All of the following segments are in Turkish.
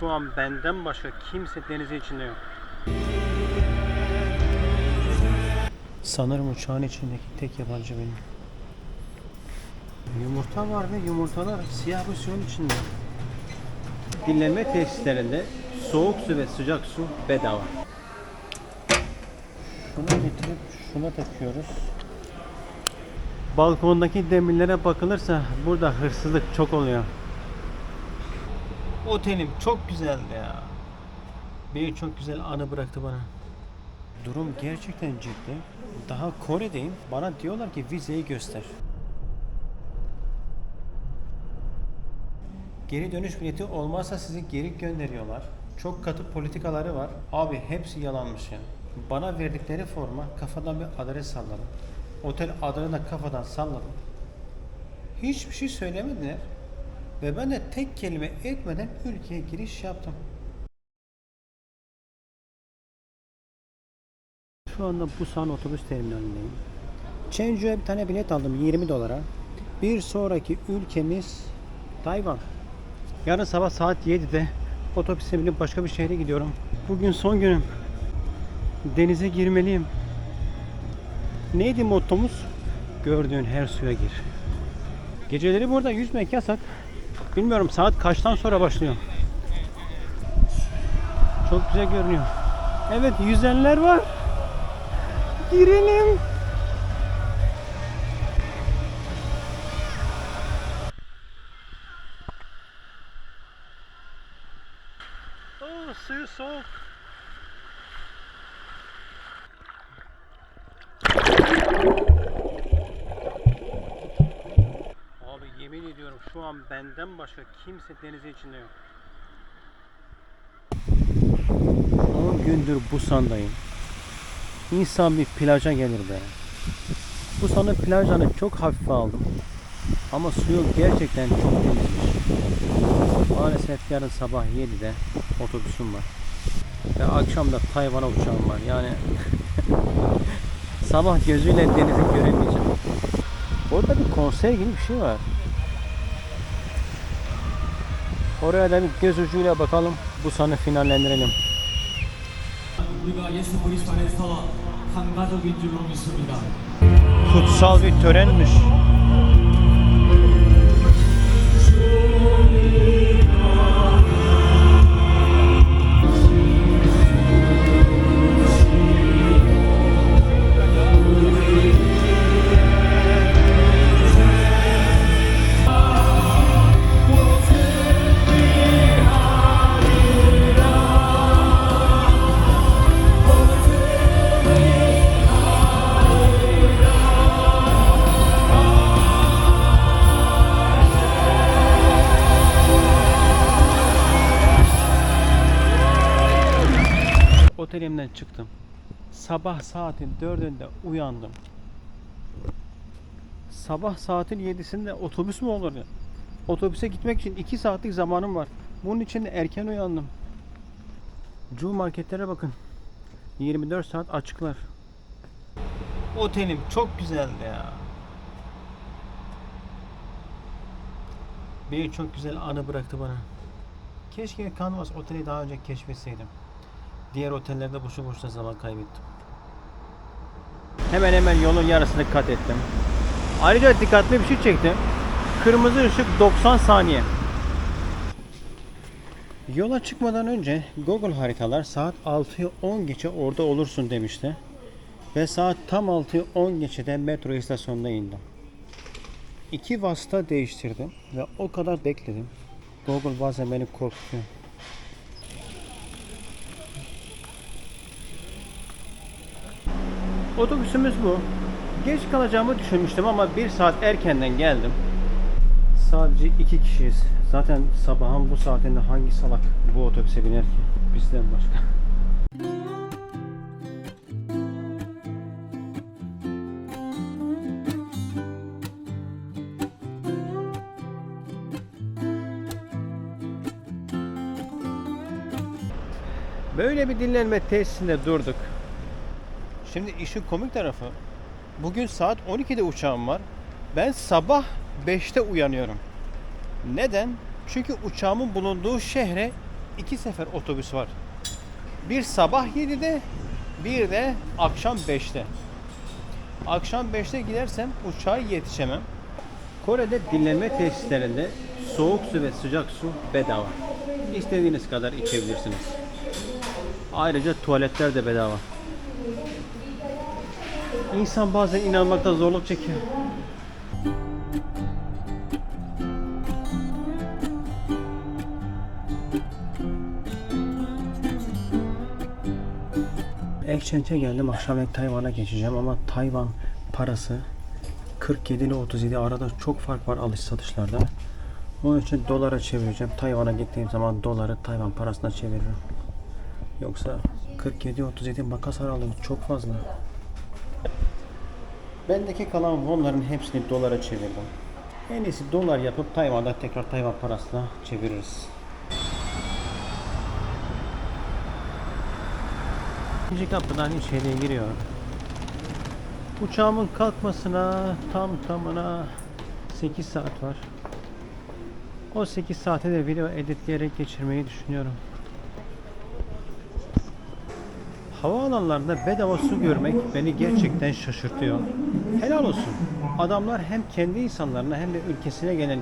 Şu an benden başka kimse denizin içinde yok. Sanırım uçağın içindeki tek yabancı benim. Yumurta var ve yumurtalar siyah bir suyun içinde. Dinlenme tesislerinde soğuk su ve sıcak su bedava. Bunu getirip şuna takıyoruz. Balkondaki demirlere bakılırsa burada hırsızlık çok oluyor. Otelim çok güzeldi ya. Bir çok güzel anı bıraktı bana. Durum gerçekten ciddi. Daha Kore'deyim. Bana diyorlar ki vizeyi göster. Geri dönüş bileti olmazsa sizi geri gönderiyorlar. Çok katı politikaları var. Abi hepsi yalanmış ya. Bana verdikleri forma kafadan bir adres salladım. Otel adını da kafadan salladım. Hiçbir şey söylemediler. Ve ben de tek kelime etmeden ülkeye giriş yaptım. Şu anda Busan otobüs terminalindeyim. Chengdu'ya bir tane bilet aldım 20 dolara. Bir sonraki ülkemiz Tayvan. Yarın sabah saat 7'de otobüse binip başka bir şehre gidiyorum. Bugün son günüm. Denize girmeliyim. Neydi mottomuz? Gördüğün her suya gir. Geceleri burada yüzmek yasak. Bilmiyorum saat kaçtan sonra başlıyor. Çok güzel görünüyor. Evet yüzenler var. Girelim. Oo, suyu soğuk. Abi yemin ediyorum şu an benden başka kimse denizin içinde yok. 10 gündür Busan'dayım. İnsan bir plaja gelir be. Busan'ın plajını çok hafife aldım. Ama suyu gerçekten çok temizmiş. Maalesef yarın sabah 7'de otobüsüm var. Ve akşam da Tayvan'a uçağım var. Yani sabah gözüyle denizi göremeyeceğim. Orada bir konser gibi bir şey var. Oraya da bir göz ucuyla bakalım. Bu sanı finallendirelim. Kutsal bir törenmiş. Çıktım. Sabah saatin dördünde uyandım. Sabah saatin yedisinde otobüs mü olur ya? Otobüse gitmek için iki saatlik zamanım var. Bunun için de erken uyandım. Cu marketlere bakın. 24 saat açıklar. Otelim çok güzeldi ya. Bir çok güzel anı bıraktı bana. Keşke Canvas Oteli daha önce keşfetseydim. Diğer otellerde boşu boşuna zaman kaybettim. Hemen hemen yolun yarısını kat ettim. Ayrıca dikkatli bir şey çektim. Kırmızı ışık 90 saniye. Yola çıkmadan önce Google haritalar saat 6'yı 10 geçe orada olursun demişti. Ve saat tam 6'yı 10 geçede metro istasyonuna indim. İki vasıta değiştirdim ve o kadar bekledim. Google bazen beni korkutuyor. Otobüsümüz bu. Geç kalacağımı düşünmüştüm ama bir saat erkenden geldim. Sadece iki kişiyiz. Zaten sabahın bu saatinde hangi salak bu otobüse biner ki? Bizden başka. Böyle bir dinlenme tesisinde durduk. Şimdi işin komik tarafı bugün saat 12'de uçağım var. Ben sabah 5'te uyanıyorum. Neden? Çünkü uçağımın bulunduğu şehre iki sefer otobüs var. Bir sabah 7'de, bir de akşam 5'te. Akşam 5'te gidersem uçağa yetişemem. Kore'de dinlenme tesislerinde soğuk su ve sıcak su bedava. İstediğiniz kadar içebilirsiniz. Ayrıca tuvaletler de bedava. İnsan bazen inanmakta zorluk çekiyor. Exchange'e geldim. Akşam ek Tayvan'a geçeceğim ama Tayvan parası 47 ile 37 arada çok fark var alış satışlarda. Onun için dolara çevireceğim. Tayvan'a gittiğim zaman doları Tayvan parasına çeviririm. Yoksa 47-37 makas aralığı çok fazla. Bendeki kalan wonların hepsini dolara çevirdim. En iyisi dolar yapıp Tayvan'da tekrar Tayvan parasına çeviririz. İkinci kapıdan içeriye giriyor. Uçağımın kalkmasına tam tamına 8 saat var. O 8 saate de video editleyerek geçirmeyi düşünüyorum. Havaalanlarında bedava su görmek beni gerçekten şaşırtıyor. Helal olsun. Adamlar hem kendi insanlarına hem de ülkesine gelen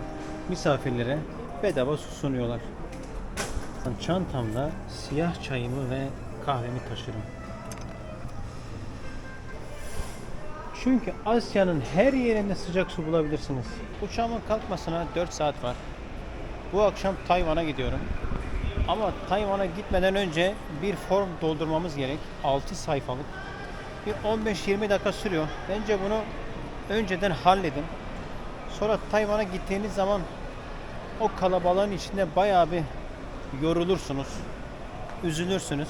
misafirlere bedava su sunuyorlar. Çantamda siyah çayımı ve kahvemi taşırım. Çünkü Asya'nın her yerinde sıcak su bulabilirsiniz. Uçağımın kalkmasına 4 saat var. Bu akşam Tayvan'a gidiyorum. Ama Tayvan'a gitmeden önce bir form doldurmamız gerek. 6 sayfalık. Bir 15-20 dakika sürüyor. Bence bunu önceden halledin. Sonra Tayvan'a gittiğiniz zaman o kalabalığın içinde bayağı bir yorulursunuz. Üzülürsünüz.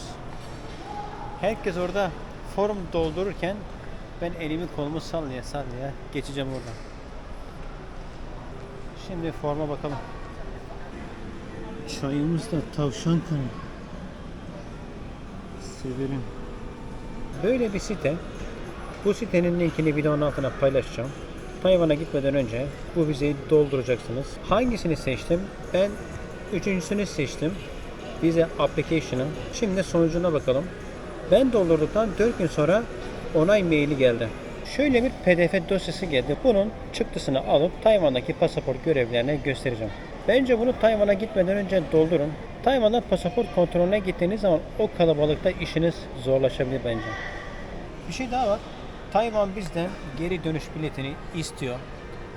Herkes orada form doldururken ben elimi kolumu sallaya sallaya geçeceğim oradan. Şimdi forma bakalım. Çayımız da tavşan kanı. Severim. Böyle bir site. Bu sitenin linkini videonun altına paylaşacağım. Tayvan'a gitmeden önce bu vizeyi dolduracaksınız. Hangisini seçtim? Ben üçüncüsünü seçtim. Vize application'ın. Şimdi sonucuna bakalım. Ben doldurduktan 4 gün sonra onay maili geldi. Şöyle bir pdf dosyası geldi. Bunun çıktısını alıp Tayvan'daki pasaport görevlilerine göstereceğim. Bence bunu Tayvan'a gitmeden önce doldurun. Tayvan'da pasaport kontrolüne gittiğiniz zaman o kalabalıkta işiniz zorlaşabilir bence. Bir şey daha var. Tayvan bizden geri dönüş biletini istiyor.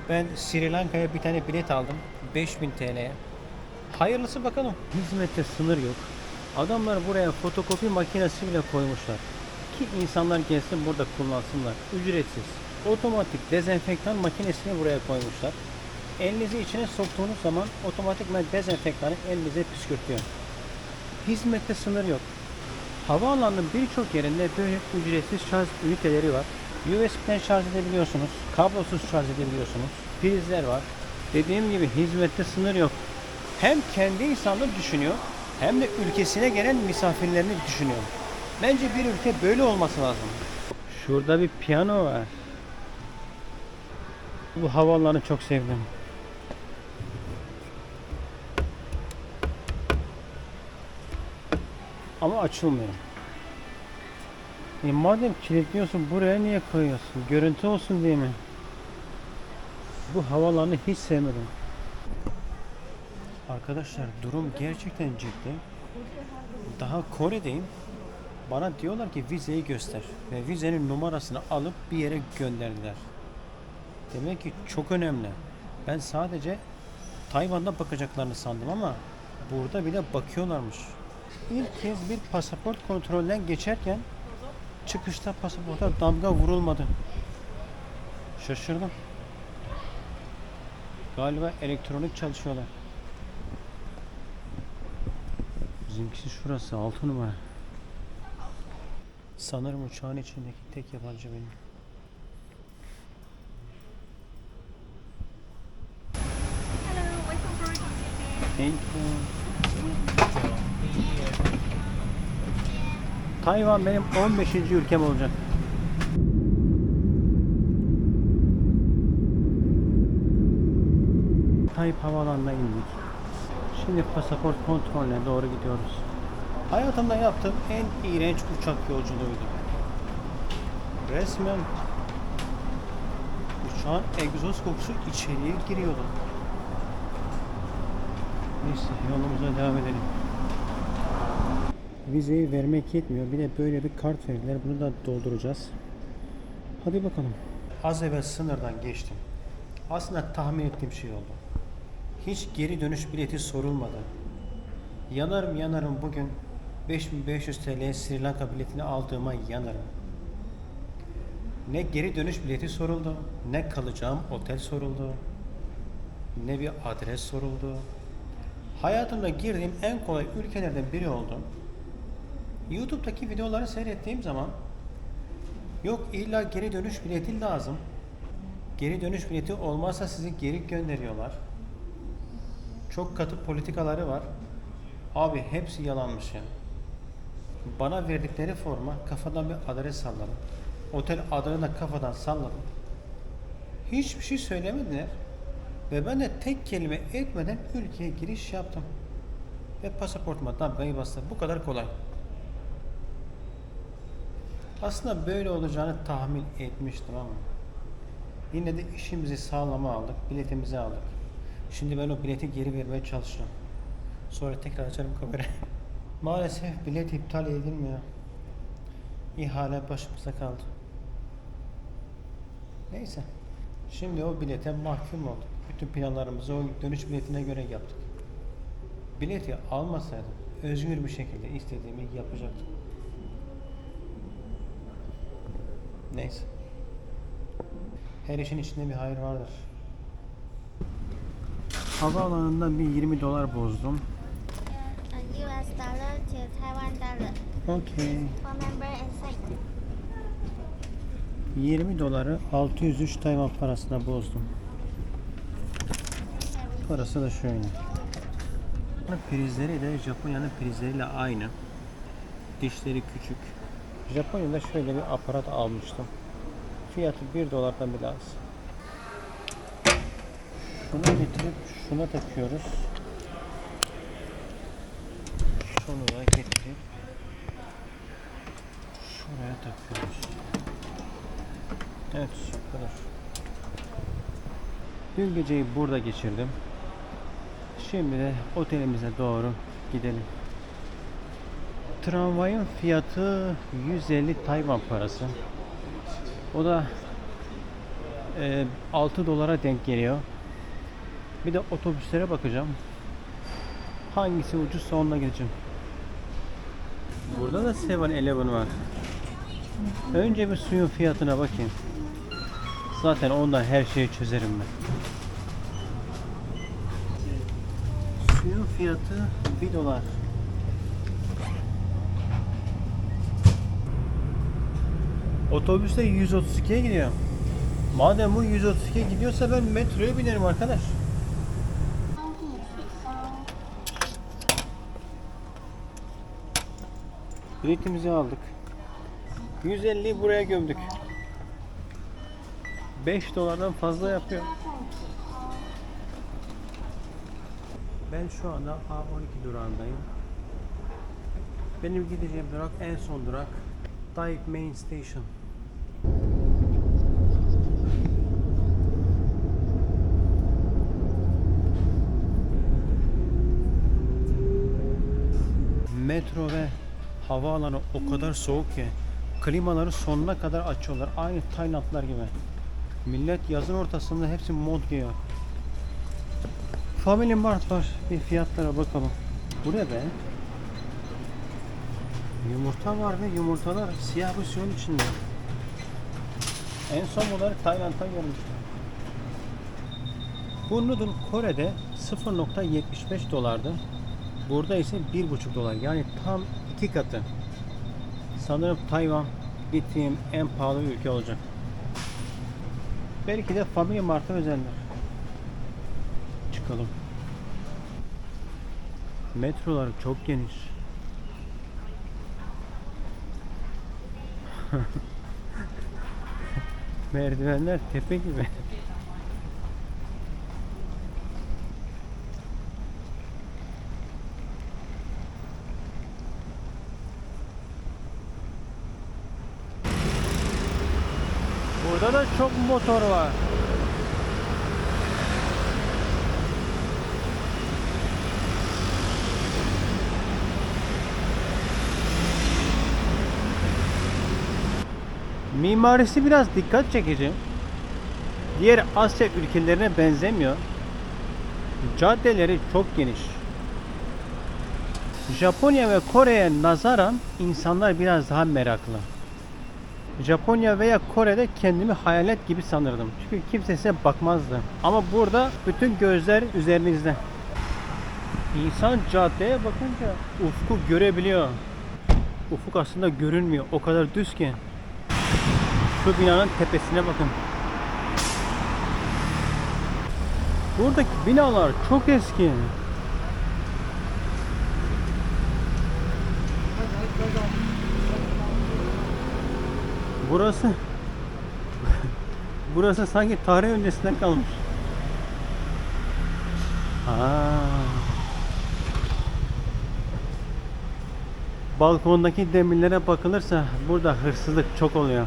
Ben Sri Lanka'ya bir tane bilet aldım. 5000 TL'ye. Hayırlısı bakalım. Hizmette sınır yok. Adamlar buraya fotokopi makinesi bile koymuşlar. Ki insanlar gelsin burada kullansınlar. Ücretsiz. Otomatik dezenfektan makinesini buraya koymuşlar. Elinizi içine soktuğunuz zaman otomatikman dezenfektanı elinize püskürtüyor. Hizmette sınır yok. Havaalanının birçok yerinde böyle ücretsiz şarj üniteleri var. USB'den şarj edebiliyorsunuz. Kablosuz şarj edebiliyorsunuz. Prizler var. Dediğim gibi hizmette sınır yok. Hem kendi insanını düşünüyor hem de ülkesine gelen misafirlerini düşünüyor. Bence bir ülke böyle olması lazım. Şurada bir piyano var. Bu havaalanı çok sevdim. Ama açılmıyor. E madem kilitliyorsun buraya niye koyuyorsun? Görüntü olsun diye mi? Bu havalarını hiç sevmedim. Arkadaşlar durum gerçekten ciddi. Daha Kore'deyim. Bana diyorlar ki vizeyi göster. Ve vizenin numarasını alıp bir yere gönderdiler. Demek ki çok önemli. Ben sadece Tayvan'da bakacaklarını sandım ama burada bile bakıyorlarmış. İlk kez bir pasaport kontrolden geçerken çıkışta pasaporta damga vurulmadı. Şaşırdım. Galiba elektronik çalışıyorlar. Bizimkisi şurası 6 numara. Sanırım uçağın içindeki tek yabancı benim. Hello, welcome. Thank you. Tayvan benim 15. ülkem olacak. Tayyip Havaalanı'na indik. Şimdi pasaport kontrolüne doğru gidiyoruz. Hayatımda yaptığım en iğrenç uçak yolculuğuydu. Resmen uçağın egzoz kokusu içeriye giriyordu. Neyse yolumuza devam edelim. Vizeyi vermek yetmiyor. Bir de böyle bir kart verdiler. Bunu da dolduracağız. Hadi bakalım. Az evvel sınırdan geçtim. Aslında tahmin ettiğim şey oldu. Hiç geri dönüş bileti sorulmadı. Yanarım yanarım bugün 5500 TL Sri Lanka biletini aldığıma yanarım. Ne geri dönüş bileti soruldu, ne kalacağım otel soruldu, ne bir adres soruldu. Hayatımda girdiğim en kolay ülkelerden biri oldu. YouTube'daki videoları seyrettiğim zaman yok illa geri dönüş bileti lazım. Geri dönüş bileti olmazsa sizi geri gönderiyorlar. Çok katı politikaları var. Abi hepsi yalanmış ya. Bana verdikleri forma kafadan bir adres salladım. Otel adını da kafadan salladım. Hiçbir şey söylemediler. Ve ben de tek kelime etmeden ülkeye giriş yaptım. Ve pasaportuma damgayı bastım. Bu kadar kolay. Aslında böyle olacağını tahmin etmiştim ama yine de işimizi sağlama aldık, biletimizi aldık. Şimdi ben o bileti geri vermeye çalışacağım. Sonra tekrar açarım kamerayı. Maalesef bilet iptal edilmiyor. İhale başımıza kaldı. Neyse. Şimdi o bilete mahkum olduk. Bütün planlarımızı o dönüş biletine göre yaptık. Bileti almasaydım özgür bir şekilde istediğimi yapacaktım. Neyse. Her işin içinde bir hayır vardır. Havaalanında bir 20 dolar bozdum. US dollar to Taiwan dollar site. 20 doları 603 Tayvan parasına bozdum. Parası da şöyle. Prizleri de Japonya'nın prizleriyle aynı. Dişleri küçük. Japonya'da şöyle bir aparat almıştım. Fiyatı 1 dolardan bile az. Şunu getirip şuna takıyoruz. Şunu da getirip şuraya takıyoruz. Evet, bu kadar. Dün geceyi burada geçirdim. Şimdi de otelimize doğru gidelim. Tramvayın fiyatı 150 Tayvan parası. O da e, 6 dolara denk geliyor. Bir de otobüslere bakacağım. Hangisi ucuzsa onunla gideceğim. Burada da 7-Eleven var. Önce bir suyun fiyatına bakayım. Zaten ondan her şeyi çözerim ben. Suyun fiyatı 1 dolar. Otobüste 132'ye gidiyor. Madem bu 132'ye gidiyorsa ben metroya binerim arkadaş. Biletimizi aldık. 150'yi buraya gömdük. 5 dolardan fazla yapıyor. Ben şu anda A12 durağındayım. Benim gideceğim durak en son durak. Taip Main Station. Metro ve havaalanı o kadar soğuk ki klimaları sonuna kadar açıyorlar. Aynı Taylandlar gibi. Millet yazın ortasında hepsi mod giyiyor. Family Mart var. Bir fiyatlara bakalım. Bu ne be? Yumurta var ve yumurtalar siyah bir suyun içinde. En son bunları Tayland'dan görmüştüm. Bu noodle Kore'de 0.75 dolardı. Burada ise 1.5 dolar. Yani tam iki katı. Sanırım Tayvan gittiğim en pahalı ülke olacak. Belki de Family Mart'a özenler. Çıkalım. Metrolar çok geniş. Merdivenler tepe gibi. Burada da çok motor var. Mimarisi biraz dikkat çekici. Diğer Asya ülkelerine benzemiyor. Caddeleri çok geniş. Japonya ve Kore'ye nazaran insanlar biraz daha meraklı. Japonya veya Kore'de kendimi hayalet gibi sanırdım. Çünkü kimse size bakmazdı. Ama burada bütün gözler üzerinizde. İnsan caddeye bakınca ufku görebiliyor. Ufuk aslında görünmüyor. O kadar düz ki. Şu binanın tepesine bakın. Buradaki binalar çok eski. Burası Burası sanki tarih öncesinden kalmış. Aa. Balkondaki demirlere bakılırsa burada hırsızlık çok oluyor.